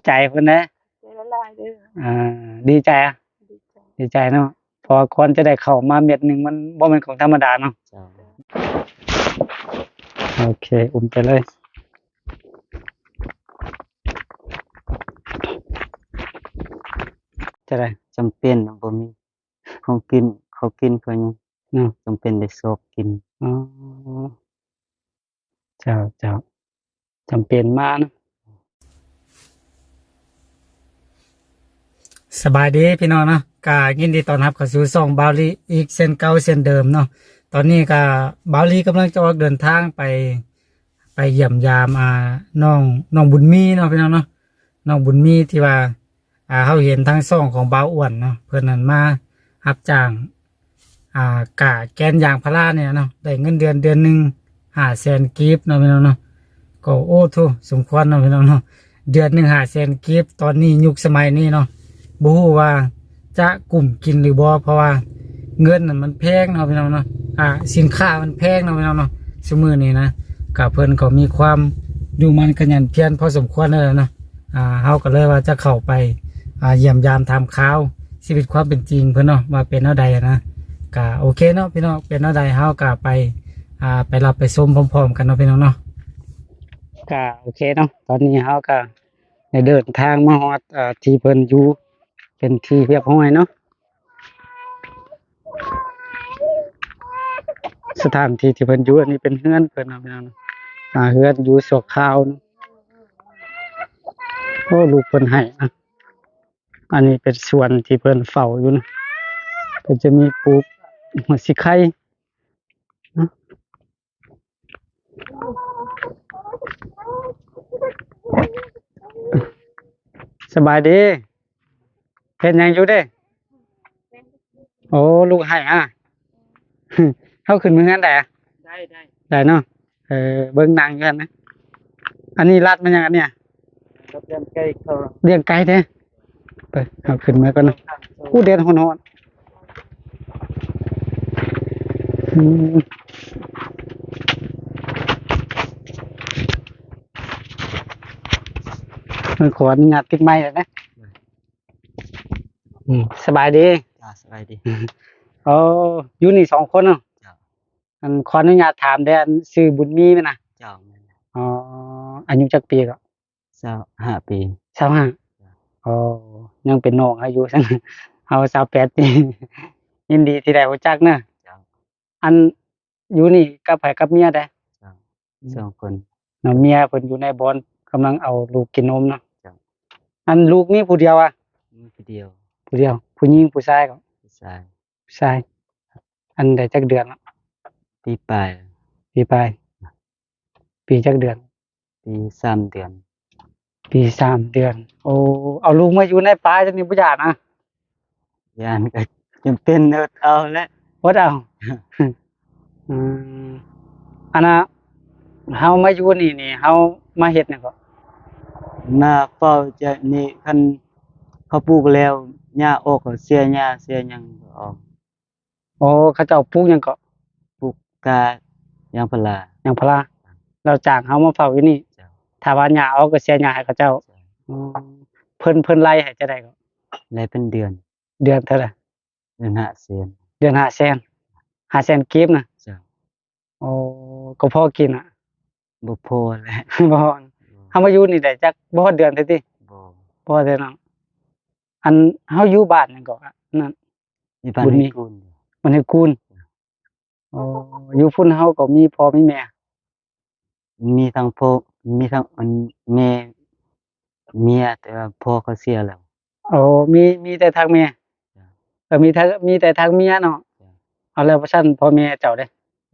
อบใจเพิ่นนะใจละลายเด้ออ่า ดีใจอะดีใจดีใจเนาะเพอคนจะได้เข้ามาเม็ดหนึงมันบ่แม่นของธรรมดาเนาะเจ้าโอเค อุ้มไปเลย จะได้ จำเป็นบ่มีของกินเขากินเขายังเนาะจำเป็นได้สอบกินอ๋อเจ้าเจ้าจำเป็นมากนะ สบายดีพี่น้องเนาะกายินดีต้อนรับเข้าสู่ช่องบาลีอีกเส้นเก่าเส้นเดิมเนาะตอนนี้ก็บาลีกำลังจะออกเดินทางไป ไปเยี่ยมยามอ่าน้องน้องบุญมีเนาะพี่น้องเนาะน้องบุญมีที่ว่าอ่าเขาเห็นทั้งซองของบาอ้วนเนาะเพื่อนนั้นมารับจ้างอ่ากะแกนยางพาราเนี่ยเนาะได้เงินเดือนเดือนหนึ่งห้าแสนกีบเนาะพี่น้องเนาะก็โอ้ทุสมควรเนาะพี่น้องเนาะเดือนหนึ่งห้าแสนกีบตอนนี้ยุคสมัยนี้เนาะ บฮูว่าจะกลุ่มกินหรือบ่เพราะว่าเงินน่ะมันแพงเนาะพี่น้องเนาะอ่าสินค้ามันแพงเนาะพี่น้องเนาะสมือนี้นะกับเพิ่นก็มีความอยู่มันขยันเพียรพอสมควรเลยเนาะอ่าเฮาก็เลยว่าจะเข้าไปอ่าเยี่ยมยามทำข่าวชีวิตความเป็นจริงเพิ่นเนาะว่าเป็นเท่าใดนะก็โอเคเนาะพี่น้องเป็นเท่าใดเฮาก็ไปอ่าไปรับไปชมพร้อมๆกันเนาะพี่น้องเนาะก็โอเคเนาะตอนนี้เฮาก็ได้เดินทางมาฮอดอ่าที่เพิ่นอยู่ เป็นที่เรียบร้อยเนาะสถานที่ที่เพิ่นอยู่อันนี้เป็นเฮือนเพิ่นเนาะพี่น้องเนาะอ่าเฮือนอยู่สวขาวโอ้ลูกเพิ่นให้นะอันนี้เป็นส่วนที่เพิ่นเฝ้าอยู่นะก็จะมีปลูกหัวสิไข่นะสบายดี เห็นหยังอยู่เด้ โอ้ลูกให้อะเข้าขึ้นมือกันแต่ได้ได้ได้เนาะเออเบิ่งหนังกันนะอันนี้รัดมันยังอันเนี่ยรับเรียนใกล้เขาเลี้ยงไก่เด้ไปเอาขึ้นมาก่อนนะทางโซผู้เด่นหอนๆอืมมันขออนุญาตติดไม้แล้วนะ อืมสบายดีจ้าสบายดีโอ้อยู่นี่สองคนเนาะจ้าอันขออนุญาตถามได้อันชื่อบุญมีไหมนะเจ้าแม่นอ๋ออายุจักปีก็เจ้าห้าปี สามห้าอ๋อยังเป็นน้องอายุซั่นเอาสาวแปดปียินดีที่ได้รู้จักเนอะเจ้าอันอยู่นี่กับไผกับเมียได้เจ้าสองคน เนาะเมียเพิ่นอยู่ในบอนกำลังเอาลูกกินนมเนาะจ้ะ อันลูกมีผู้เดียวอะมีผู้เดียว ผู้เดียว ผู้หญิงผู้ชายก็ผู้ชายผู้ชาย อันใดจักเดือนละปีปลายปีปลายปีจักเดือน ปีสามเดือน ปีสามเดือน โอ้เอาลูกมาอยู่ในป่าจังนี้บ่ยากนะยานก็จำเป็นเอดเอาและอดเอาอืมอันน่ะเฮามาอยู่นี่นี่เฮามาเฮ็ดหยังก็มาเฝ้าจะนี่คันเขาปลูกแล้ว หญ้าออกก็เสียหญ้าเสียหยังก็ออกโอ้เขาเจ้าปลูกหยังก็ปลูกกาดยางพารา หยังพลาเราจ้างเฮามาเฝ้าอยู่นี่เจ้าถ้าว่าหญ้าออกก็เสียหญ้าให้เขาเจ้าเจ้าอืมเพิ่นเพิ่นไล่ให้จะได้ก็และเป็นเดือนเดือนเท่าไหร่เดือนห้าเสียน เดือนห้าแสนห้าแสนกีบนะเจ้าโอ้ก็พอกินอะ บ่พอแล้วบ่พอเฮามาอยู่นี่ได้จักบ่ฮอดเดือนเท่าติบ่บ่ฮอดเดือนเนาะ อันเฮาอยู่บ้านนั่นก็อะนั่นมีบ้านบุญมีให้กุลมันให้คูณโอ้อยู่พุ่นเฮาก็มีพ่อมีแม่ มีทั้งพ่อมีทั้งอันแม่เมียแต่ว่าพ่อเขาเสียแล้วโอ้มีมีแต่ทางแม่จ้ะเออมีทางมีแต่ทางเมียเนาะจ้ะเอาแล้วบ่ซั่นพ่อแม่เจ้าเด้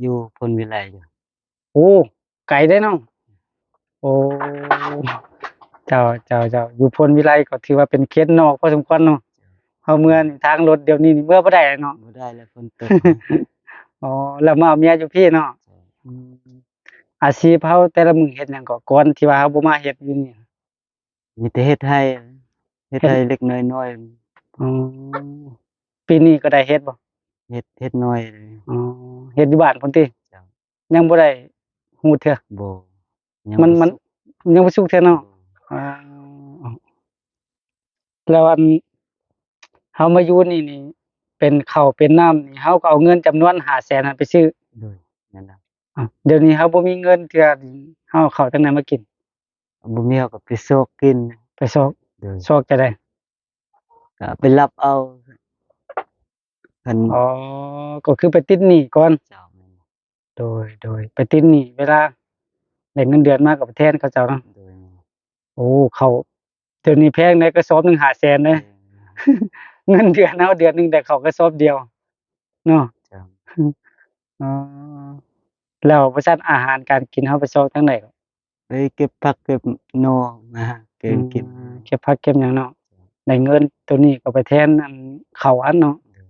อยู่พลวิไลอยู่โอ้ไกลได้เนาะโอ้ เจ้าเจ้าเจ้าอยู่พลวิไลก็ถือว่าเป็นเขตนอกพอสมควรเนาะเฮาเมื่อนี่ทางรถเดี๋ยวนี้นี่เมื่อบ่ได้เนาะบ่ได้แล้วฝนตกอ๋อแล้วมาเอาเมียอยู่พี่เนาะอืมอาชีพเฮาแต่ละมื้อเฮ็ดหยังก็ก่อนที่ว่าเฮาบ่มาเฮ็ดอยู่นี่มีแต่เฮ็ดให้เฮ็ดให้เล็กน้อยอ๋อปีนี้ก็ได้เฮ็ดบ่ๆเฮ็ดเฮ็ดน้อยเลยอ๋อเฮ็ดอยู่บ้านพุ่นติจ้ะยังบ่ได้ฮู้เทื่อบ่ยังมันบ่มันสุกยังบ่สุกเทื่อเนาะบ่อ่า แล้วอันเฮามาอยู่นี่นี่ เป็นข้าวเป็นน้ำนี่เฮาก็เอาเงินจำนวน500,000นั้นไปซื้อโดยนั่นน่ะอะเดี๋ยวนี้เฮาบ่มีเงินเทื่อเฮาเอาข้าวจังไดมากินบ่มีเอาก็ไปโซกกิน ไปซอกโดยซอกจะได้ก็ไปรับเอาคันอ๋อก็คือไปติดหนี้ก่อนเจ้าแม่นโดยโดยไปติดหนี้เวลาได้เงินเดือนมาก็ไปแทนเขาเจ้าเนาะ โดยโอ้เขาเดี๋ยวนี้แพงในกระสอบหนึง500,000เด้เงินเดือนเฮาเดือนหนึงได้เข้ากระสอบเดียวเนาะเจ้าอ๋อแล้วว่าซั่นอาหารการกินเฮาไปซอกทางไหนก็ไปเก็บผักเก็บหนอมาเก็บกินอืมเก็บผักเก็บหยังเนาะได้เงินตัวนี้ก็ไปแทนอันข้าวอันเนาะโดย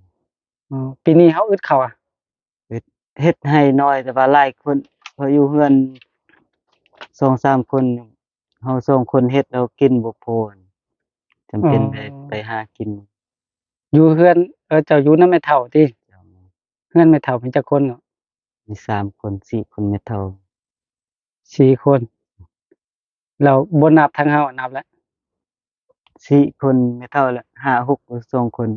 อ๋อปีนี้เฮาอึดข้าวอะเฮ็ดให้น้อยแต่ว่าหลายคนพออยู่เฮือน2-3คน เฮาสองคนเฮ็ดแล้วกินบ่พอจำเป็นได้ไปหากินอยู่เฮือนเออเจ้าอยู่นำแม่เฒ่าติเจ้าเฮือนแม่เฒ่ามีจักคนเนาะมีสามคนสี่คนไม่เท่าสี่คนแล้วบ่นับทางเฮานับแล้วสี่คนไม่เท่าละห้าหกสองคน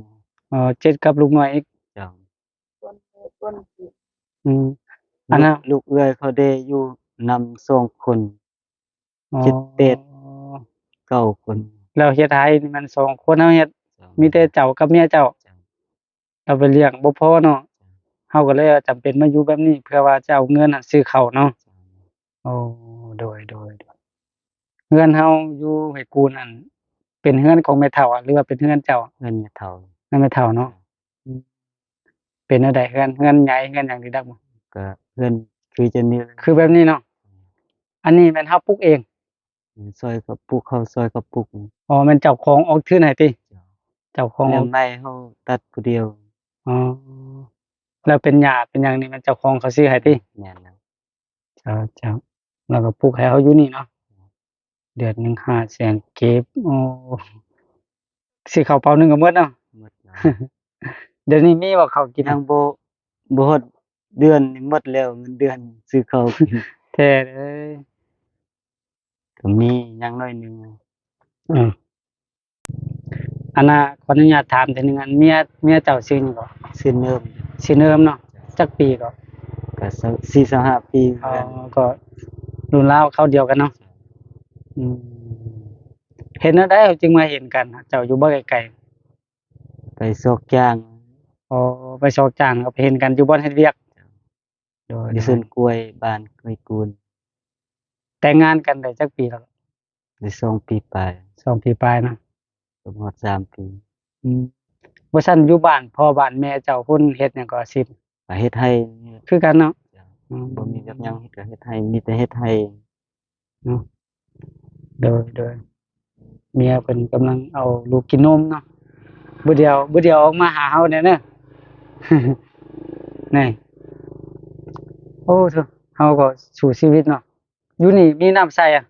อ๋อเจ็ดกับลูกน้อยอีกเจ้าคนคนสิอืมอันนั้นลูกลูกเอื้อยเขาได้อยู่นำสองคน อ๋อเจ็ดเป็ดเก้าคนแล้วเฮ็ดให้นี่มันสองคนเฮาเฮ็ดเจ้ามีแต่เจ้ากับเมียเจ้าเจ้าเราไปเลี้ยงบ่พอเนาะเฮาก็เลยจำเป็นมาอยู่แบบนี้เพื่อว่าจะเอาเงินน่ะซื้อข้าวเนาะโอ้โดยโดยโดยเฮือนเฮาอยู่ห้วยกูนอันเป็นเฮือนของแม่เฒ่าอะหรือว่าเป็นเฮือนเจ้าเงินไม่เท่านั่นแม่เฒ่าเนาะเป็นจังไดเฮือนเฮือนใหญ่เฮือนหยังดีดักบ่ก็เงินคือจะนี่คือแบบนี้เนาะอันนี้แม่นเฮาปลูกเอง ซอยกับปลูกเขาซอยกับปลูกอ๋อแม่นเจ้าของออกทื่นให้ติเจ้าเจ้าของแล้วไม้เฮาตัดผู้เดียวอ๋อแล้วเป็นหญ้าเป็นหยังนี่แม่นเจ้าของเขาซื้อให้ติแม่นแล้วเจ้าเจ้าแล้วก็ปลูกให้เฮาอยู่นี่เนาะเดือนหนึง500,000เก็บโอ้สิเข้าเป๋าหนึงก็หมดเนาะหมดแล้วเดี๋ยวนี้มีบ่ข้าวกินยังบ่บ่ฮอดเดือนนี่หมดแล้วเงินเดือนซื้อข้าวกินแท้เด้ย ก็มีอย่างน้อยหนึงอืมอันน่ะขออนุญาตถามเทีนึงอันเมียเมียเจ้าชื่อหยังก็ซื้อเนิมชื่อเนิมเนาะจักปีก็ก็สี่สิบห้าปีอ๋อกันก็รุ่นราวเข้าเดียวกันเนาะอืมเห็นแล้วได้จึงมาเห็นกันเจ้าอยู่บ่ไกลไปซอกจ้างๆอ๋อไปชอกจ้างก็ไปเห็นกันอยู่บ่อนเฮ็ดเวียกโดย อยู่สวนกล้วยบ้านกล้วยกูล แต่งงานกันได้จักปีแล้วได้สองปีไปสองปีปลายเนาะประมาณสามปีอืมว่าซั่นอยู่บ้านพ่อบ้านแม่เจ้าพุ่นเฮ็ดหยังก็สิไปเฮ็ดให้นี่คือกันเนาะจ้ะอืมบ่มีแบบหยังเฮ็ดก็เฮ็ดให้มีแต่เฮ็ดให้โดยโดยเมียเพิ่นกำลังเอาลูกกินนมเนาะบ่เดียวบ่เดียวออกมาหาเฮาแน่เด้อ นี่โอ้เถอะเฮาก็สู้ชีวิตเนาะ อยู่นี่มีน้ำใส่อะ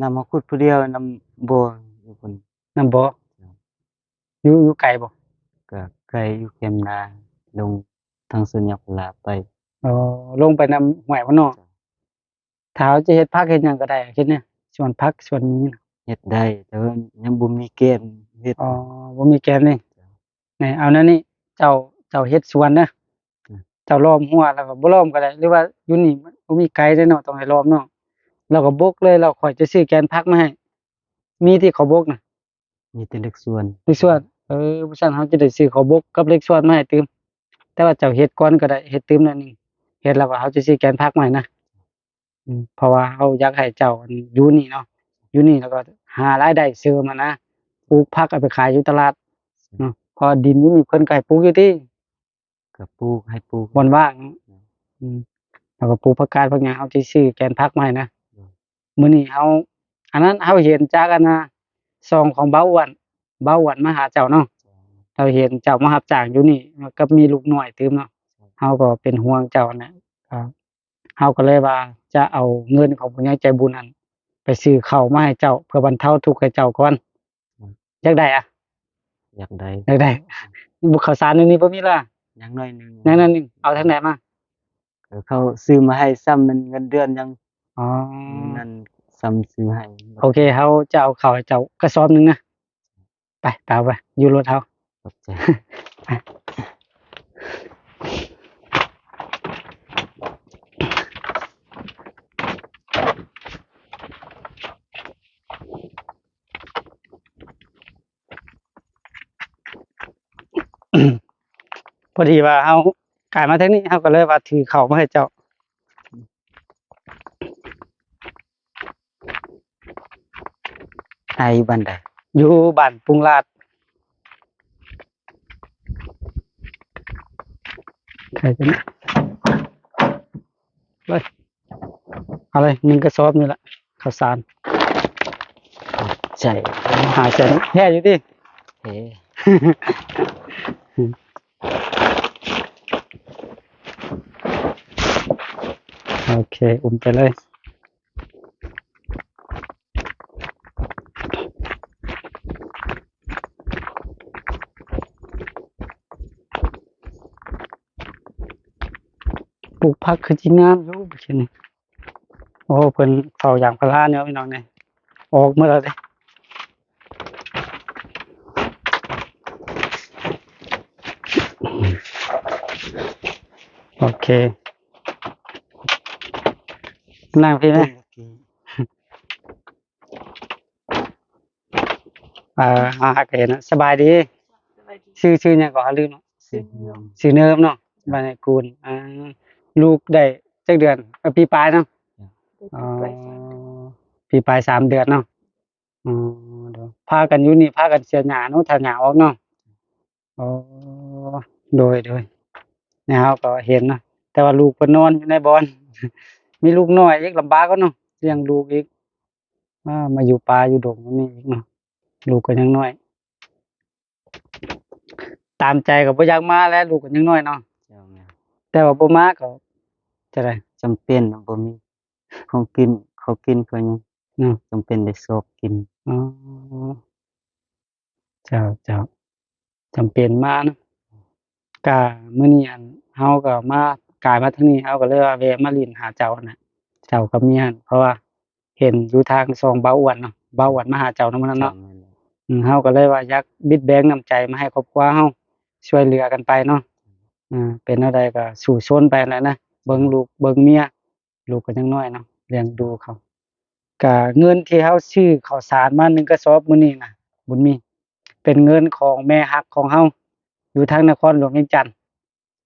นำมาขุดผู้เดียวนำบ่อยู่คนน้ำบ่อยู่อยู่ไกลบ่ก็ไกลอยู่เข็มนาลงทางสวนยางพาราไปอ๋อลงไปน้ำห้วยพุ่นเนาะถ้าเฮาจะเฮ็ดผักเฮ็ดหยังก็ได้เฮ็ดเนี่ยสวนผักสวนนี้นะเฮ็ดได้แต่ว่ายังบ่มีเกณฑ์เฮ็ดอ๋อบ่มีแกนนี่นี่เอานั่นนี่เจ้าเจ้าเฮ็ดสวนนะอืมเจ้าล้อมหัวแล้วก็บ่ล้อมก็ได้หรือว่าอยู่นี่มันบ่มีไกลเด้อเนาะต้องให้ล้อมเนาะ แล้วก็บกเลยแล้วค่อยจะซื้อแกนผักมาให้ มีที่เขาบกน่ะมีแต่เล็กส่วนเล็กส่วนเออบ่ซั่นเฮาจะได้ซื้อเขาบกกับเล็กส่วนมาให้ตืมแต่ว่าเจ้าเฮ็ดก่อนก็ได้เฮ็ดตืมหนั่นนึงเฮ็ดแล้วก็เฮาจะซื้อแกนผักมาให้นะอืมเพราะว่าเฮาอยากให้เจ้าอันอยู่นี่เนาะอยู่นี่แล้วก็หารายได้เสริมอะนะปลูกผักเอาไปขายอยู่ตลาดเนาะเพอดินอยู่นี่เพิ่นก็ให้ปลูกอยู่ที่ก็ปลูกให้ปลูกบอนว่างเนาะอืมแล้วก็ปลูกผักกาดผักหยังเฮาสิซื้อแกนผักมาให้นะอื มมื้อนี้เฮาอันนั้นเฮาเห็นจากอันน่ะซองของเบาอ้วนเบาอ้วนมาหาเจ้าเนาะเราเห็นเจ้ามารับจ้างอยู่นี่ก็มีลูกน้อยตืมเนาะเฮาก็เป็นห่วงเจ้านะครับเฮาก็เลยว่าจะเอาเงินของผู้ใหญ่ใจบุญนั้นไปซื้อข้าวมาให้เจ้าเพื่อบรรเทาทุกข์ให้เจ้าก่อนอยากได้อะอยากได้อยากได้บุกข้าวสารอันนี้บ่มีล่ะอย่างน้อยหนึงนั่นนั่นนึงเอาทางไหนมาก็เขาซื้อมาให้ซ้ำมันเงินเดือนยัง อ๋อนั่นซ้ำซื้อให้โอเคเขาจะเอาข้าวให้เจ้ากระสอบหนึงนะไปตามไปอยู่รถเฮาขอบใจ พอดีว่าเฮากลายมาทางนี้เฮาก็เลยว่าถือเข้าวมาให้เจ้า นายอยู่บ้านใดอยู่บ้านปรุงลาดใครจะเนี่ยเลยเอาเลยหนึ่งกระสอบนี่แหละข้าวสารใจหาเสนแค่อยู่ดิเฮ้โอเค อุ้มไปเลย ป ลูกผักคือจีงามอยู่บ่ชินี่โอ้เพิ่นเฝ้าอย่างพลาเนี่ยพี่น้องเนี่ยออกเมื่อไหร่เด้โอเคนั่งพี่นะอ่าอาก็เห็นนะสบายดีสบายดีชื่อชื่อหยังก็ลืมเนาะสิยมชื่อเนิมเนาะบ้านไอ้กูลอ่า ลูกได้จักเดือนเอ้อปีปลายเนาะได้อ๋อไปสามปีปลายสามเดือนเนาะอ๋อเดี๋ยวพากันอยู่นี่พากันเสียหยาเนาะถ้าหยาออกเนาะอ๋อโดยโดยนะครับก็เห็นเนาะแต่ว่าลูกเพิ่นนอนอยู่ในบอน มีลูกน้อยอีกลำบากก็เนาะเลี้ยงลูกอีกอ่ามาอยู่ป่าอยู่ดงก็มีอีกเนาะลูกก็ยังน้อย ตามใจก็บ่อยากมาแล้วลูกก็ยังน้อยเนาะเจ้า แม่แต่ว่าบ่มาก็จะได้จำเป็นบ่มีของกินเขากินเพิ่นเนาะจำเป็นได้สอบกินอ๋อเจ้าเจ้าจำเป็นมาเนาะกะมื้อนี้อันเฮาก็มากายมาทางนี้เฮาก็เลยว่าแวะมาลินหาเจ้าน่ะเจ้ากับเมียหั่นเพราะว่าเห็นอยู่ทางซองเบาอ้วนเนาะเบาอ้วนมาหาเจ้านำนั้นเนาะจำแม่นอืมเฮาก็เลยว่าอยากบิดแบงน้ำใจมาให้ครอบครัวเฮาช่วยเหลือกันไปเนาะ อ่าเป็นอะไรก็สู่ชนไปแหล้วนะเบิ่งลูกเบิ่งเมียลูกก็ยังน้อยเนาะเลี้ยงดูเขาก็เงินที่เฮาซื้อข้าวสารมาหนึ่งกระสอบมื้อนี้น่ะบุญมี เป็นเงินของแม่ฮักของเฮาอยู่ทางนครหลวงเวียงจันทน์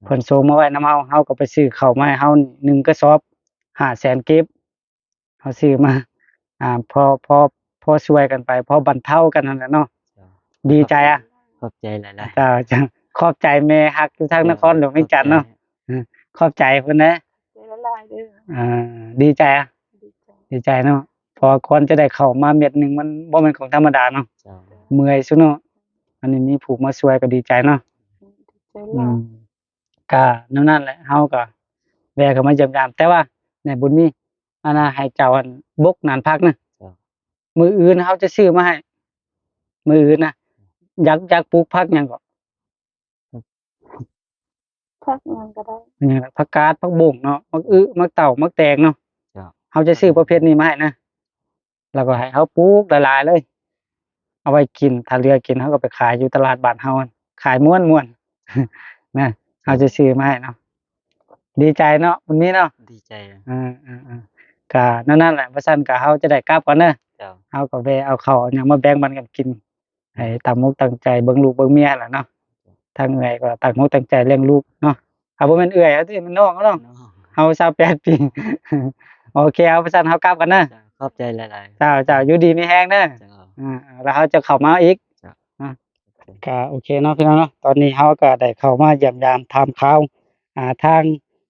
เพิ่นส่งมาไว้นำเฮาเฮาก็ไปซื้อข้าวมาให้เฮานี่หนึ่งกระสอบ500,000เก็บเฮาซื้อมาอ่าพอพอพอช่วยกันไป พอบรรเทากันนั่นแหละเนาะเจ้าดีใจอะขอบใจหลายจ้าจ้า ขอบใจแม่ฮักอยู่ๆทางนครหลวงเวียงจันทน์เนาะขอบใจเพิ่นนะใจละลายเด้ออ่า ดีใจอะดีใจดีใจเนาะพอคนจะได้เข้ามาเม็ดหนึงมันบ่แม่นของธรรมดาเนาะเจ้าเมื่อยซุเนาะอันนี้มีผูกมาช่วยก็ดีใจเนาะดีใจอืหลายมก็นั่นนั่นแหละเฮาก็แวะก็มาเยี่ยมยามแต่ว่าในบุญมีอันน่ะให้เจ้าอันบกนานพักนะเจ้ามืออื่นเฮาจะซื้อมาให้มืออื่นนะอยากอยากปลูกผักหยังก็ พักงานก็ได้หยังล่ะผักกาดผักบงเนาะมักอึมักเต่ามักแตงเนาะเจ้าเฮาจะซื้อประเภทนี้มาให้นะแล้วก็ให้เฮาปลูกหลายๆเลย เอาไว้กินถ้าเหลือกินเฮาก็ไปขายอยู่ตลาดบ้านเฮาอะขายม่วนๆ นะเฮาจะซื้อมาให้เนาะดีใจเนาะวันนี้เนาะ ดีใจอะอ่าๆๆก็นั่นนั่นแหละว่าซั่นก็เฮาจะได้กลับก่อนเด้อเจ้าเฮาก็แวะเอาข้าวเอาหยังมาแบ่งปันกันกินให้ตั้งมุกตั้งใจเบิ่งลูกเบิ่งเมียล่ะเนาะ ทางเอื้อยก็ตั้งมุกตั้งใจเลี้ยงลูกเนาะเอาบ่แม่นเอื้อยเอาติมันน้องเนาะน้องเฮา28ปีโอเคเอาว่าซั่นเฮากลับกันเด้อเจ้าขอบใจหลายเจ้าเจ้าอยู่ดีมีแฮงเด้อๆเจ้าอ่าแล้วเฮาจะเข้ามาอีกจ้ะอะก็โอเคเนาะพี่น้องเนาะตอนนี้เฮาก็ได้เข้ามาเยี่ยมยามถามข่าวอ่าทาง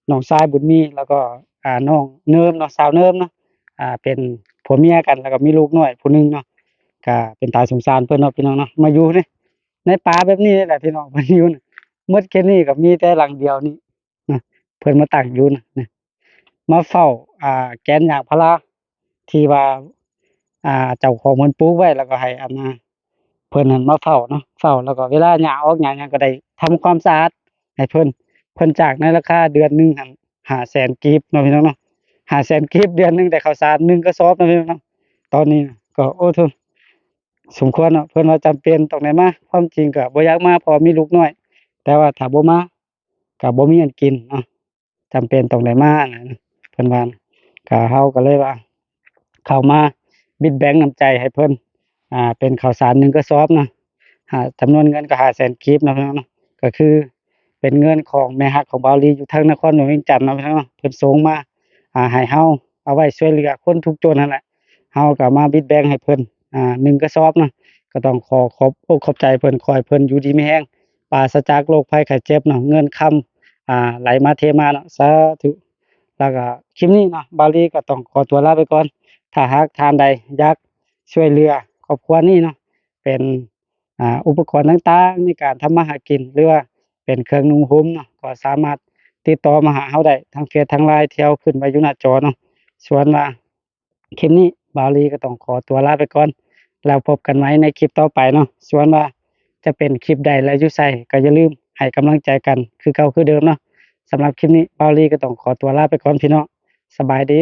น้องชายบุญมีแล้วก็อ่าน้องเนิมเนาะสาวเนิมเนาะอ่าเป็นผัวเมียกันแล้วก็มีลูกน้อยผู้หนึงเนาะก็เป็นตาสงสารเพิ่นเนาะพี่น้องเนาะมาอยู่นี่ ในป่าแบบนี้นี่แหละพี่น้องมาอยู่นะหมดแค่นี้ก็มีแต่หลังเดียวนี่นะเพิ่นมาตั้งอยู่นะนะมาเฝ้า อ่า แกนยางพาราที่ว่า อ่า เจ้าของมันปลูกไว้แล้วก็ให้อันนะเพิ่นนั่นมาเฝ้าเนาะเฝ้าแล้วก็เวลาหญ้าออกหญ้าหยังก็ได้ทำความสะอาดให้เพิ่นเพิ่นจากในราคาเดือนหนึงหัน500,000กีบเนาะพี่น้องเนาะ500,000กีบเดือนหนึงได้ข้าวสารหนึ่งกระสอบเนาะพี่น้องเนาะตอนนี้ก็โอ้ทุน สมควรเนาะเพิ่อนว่าจำเป็นต้องได้มาความจริงก็บ่อยากมาพราะมีลูกน้อย แต่ว่าถ้าบ่มาก็บ่มีอันกินเนาะจำเป็นต้องได้มานะเพิ่อนว่านะก็เฮาก็เลยว่า เข้ามาบิดแบงค์น้ำใจให้เพิ่อนอ่า เป็นข้าวสาร1กระสอบเนาะหาจำนวนเงินก็500,000กีบเนาะพี่องเนาะก็คือเป็นเงินของแม่ฮักของบาวลีอยู่ทางนครหลวงเวียงจันทน์เนาะพี่องเนาะเพิ่นส่งมาอ่าให้เฮาเอาไว้ช่วยเหลือคนทุกจนนั่นแหละเฮาก็มาบิดแบงให้เพิ่อน อ่าหนึ่งกระสอบเนาะก็ต้องขอขอบอกขอบใจเพิ่นขอให้เพิ่นอยู่ดีไมีแรงปราศจากโรคภัยไข้เจ็บเนาะเงินคำอ่าไหลมาเทมาเนาะสาธุแล้วก็คลิปนี้เนาะบาลีก็ต้องขอตัวลาไปก่อนถ้าหากทานใดอยากช่วยเหลือครอบครัวนี้เนาะเป็นอ่าอุปกรณ์ต่างๆในการทำมาหากินหรือว่าเป็นเครื่องนุ่งห่มเนาะก็สามารถติดต่อมาหาเฮาได้ทางเฟซทาง LINE ที่เราขึ้นไว้อยู่หน้าจอเนาะส่วนว่าคลิปนี้บาลีก็ต้องขอตัวลาไปก่อน แล้วพบกันไหมในคลิปต่อไปเนาะส่วนว่าจะเป็นคลิปใดและอยู่ไสก็อย่าลืมให้กำลังใจกัน คือเก่าคือเดิมเนาะสำหรับคลิปนี้บาลีก็ต้องขอตัวลาไปก่อนพี่น้องสบายดี